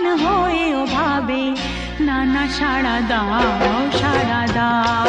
প্রাণ হয়েও ভাবে নানা সারা দাও সাড়া দাও।